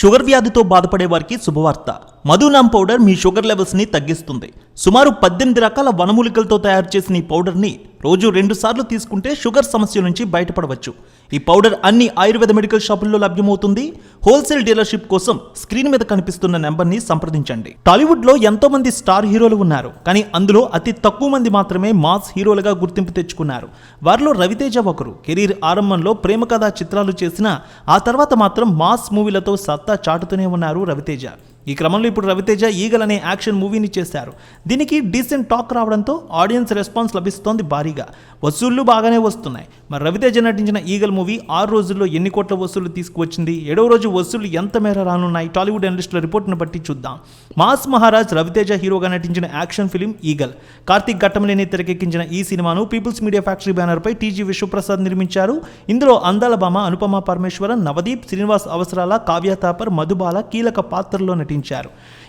Sugar వ్యాధితో బాధపడే వారికి శుభవార్త. మధునామ్ పౌడర్ మీ షుగర్ లెవెల్స్ని తగ్గిస్తుంది. సుమారు పద్దెనిమిది రకాల వనమూలికలతో తయారు చేసిన ఈ పౌడర్ని రోజు రెండుసార్లు తీసుకుంటే షుగర్ సమస్య నుంచి బయటపడవచ్చు. ఈ పౌడర్ అన్ని ఆయుర్వేద మెడికల్ షాపుల్లో లభ్యమవుతుంది. హోల్సేల్ డీలర్షిప్ కోసం స్క్రీన్ మీద కనిపిస్తున్న నెంబర్ని సంప్రదించండి. టాలీవుడ్లో ఎంతో మంది స్టార్ హీరోలు ఉన్నారు. కానీ అందులో అతి తక్కువ మంది మాత్రమే మాస్ హీరోలుగా గుర్తింపు తెచ్చుకున్నారు. వారిలో రవితేజ ఒకరు. కెరీర్ ఆరంభంలో ప్రేమ కథా చిత్రాలు చేసిన ఆ తర్వాత మాత్రం మాస్ మూవీలతో సత్తా చాటుతూనే ఉన్నారు రవితేజ. ఈ క్రమంలో ఇప్పుడు రవితేజ ఈగల్ అనే యాక్షన్ మూవీని చేశారు. దీనికి డీసెంట్ టాక్ రావడంతో ఆడియన్స్ రెస్పాన్స్ లభిస్తోంది భారీగా. వసూళ్ళు బాగానే వస్తున్నాయి. మరి రవితేజ నటించిన ఈగల్ మూవీ ఆరు రోజుల్లో ఎన్ని కోట్ల వసూళ్ళు తీసుకువచ్చింది? ఏడవ రోజు వసూళ్ళు ఎంత మేర రానున్నాయి? టాలీవుడ్ అనలిస్టుల రిపోర్ట్ను బట్టి చూద్దాం. మాస్ మహారాజ్ రవితేజ హీరోగా నటించిన యాక్షన్ ఫిలిం ఈగల్. కార్తీక్ ఘట్టంలేని తెరకెక్కించిన ఈ సినిమాను పీపుల్స్ మీడియా ఫ్యాక్టరీ బ్యానర్పై టీజీ విశ్వప్రసాద్ నిర్మించారు. ఇందులో అందాల భామ అనుపమ పరమేశ్వరన్ నవదీప్ శ్రీనివాస్ అవసరాల కావ్య థాపర్ మధుబాల కీలక పాత్రల్లో నటించారు.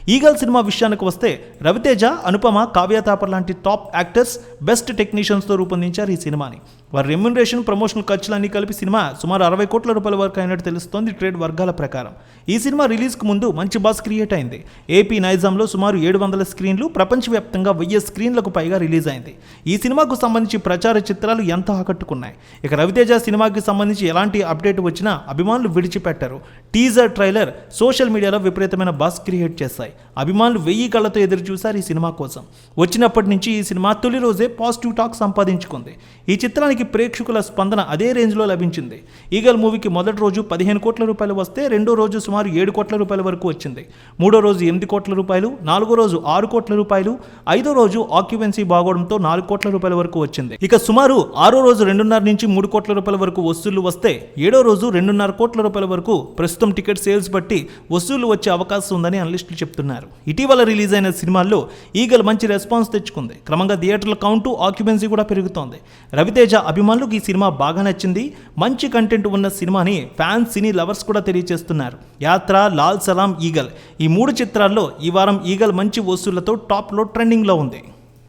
ఈగల్ సినిమా విషయానికి వస్తే రవితేజ అనుపమ కావ్య తాపర్ లాంటి టాప్ యాక్టర్స్ బెస్ట్ టెక్నీషియన్స్తో రూపొందించారు ఈ సినిమాని. వారి రెమ్యునరేషన్ ప్రమోషనల్ ఖర్చులన్నీ కలిపి సినిమా సుమారు అరవై కోట్ల రూపాయల వరకు అయినట్టు తెలుస్తోంది ట్రేడ్ వర్గాల ప్రకారం. ఈ సినిమా రిలీజ్కు ముందు మంచి బాస్ క్రియేట్ అయింది. ఏపీ నైజాంలో సుమారు ఏడు వందల స్క్రీన్లు ప్రపంచవ్యాప్తంగా వెయ్యి స్క్రీన్లకు పైగా రిలీజ్ అయింది. ఈ సినిమాకు సంబంధించి ప్రచార చిత్రాలు ఎంత ఆకట్టుకున్నాయి? ఇక రవితేజ సినిమాకి సంబంధించి ఎలాంటి అప్డేట్ వచ్చినా అభిమానులు విడిచిపెట్టారు. టీజర్ ట్రైలర్ సోషల్ మీడియాలో విపరీతమైన బాస్ క్రియేట్ చేశాయి. అభిమానులు వెయ్యి కళ్ళతో ఎదురు చూశారు ఈ సినిమా కోసం. వచ్చినప్పటి నుంచి ఈ సినిమా తొలి రోజే పాజిటివ్ టాక్ సంపాదించుకుంది. ఈ చిత్రానికి ప్రేక్షకుల స్పందన అదే రేంజ్లో లభించింది. ఈగల్ మూవీకి మొదటి రోజు పదిహేను కోట్ల రూపాయలు వస్తే రెండో రోజు సుమారు ఏడు కోట్ల రూపాయల వరకు వచ్చింది. మూడో రోజు ఎనిమిది కోట్ల రూపాయలు నాలుగో రోజు ఆరు కోట్ల రూపాయలు ఐదో రోజు ఆక్యుపెన్సీ బాగోవడంతో నాలుగు కోట్ల రూపాయల వరకు వచ్చింది. ఇక సుమారు ఆరో రోజు రెండున్నర నుంచి మూడు కోట్ల రూపాయల వరకు వసూళ్ళు వస్తే ఏడో రోజు రెండున్నర కోట్ల రూపాయల వరకు ప్రస్తుతం టికెట్ సేల్స్ బట్టి వసూళ్ళు వచ్చే అవకాశం ఉందని అనలిస్టులు చెప్తున్నారు. ఇటీవల రిలీజ్ అయిన సినిమాల్లో ఈగల్ మంచి రెస్పాన్స్ తెచ్చుకుంది. క్రమంగా థియేటర్ల కౌంటు ఆక్యుపెన్సీ కూడా పెరుగుతోంది. రవితేజ అభిమానులకు ఈ సినిమా బాగా నచ్చింది. మంచి కంటెంట్ ఉన్న సినిమాని ఫ్యాన్స్ సినీ లవర్స్ కూడా తెలియజేస్తున్నారు. యాత్ర లాల్ సలాం ఈగల్ ఈ మూడు చిత్రాల్లో ఈ వారం ఈగల్ మంచి వసూళ్ళతో టాప్లో ట్రెండింగ్లో ఉంది.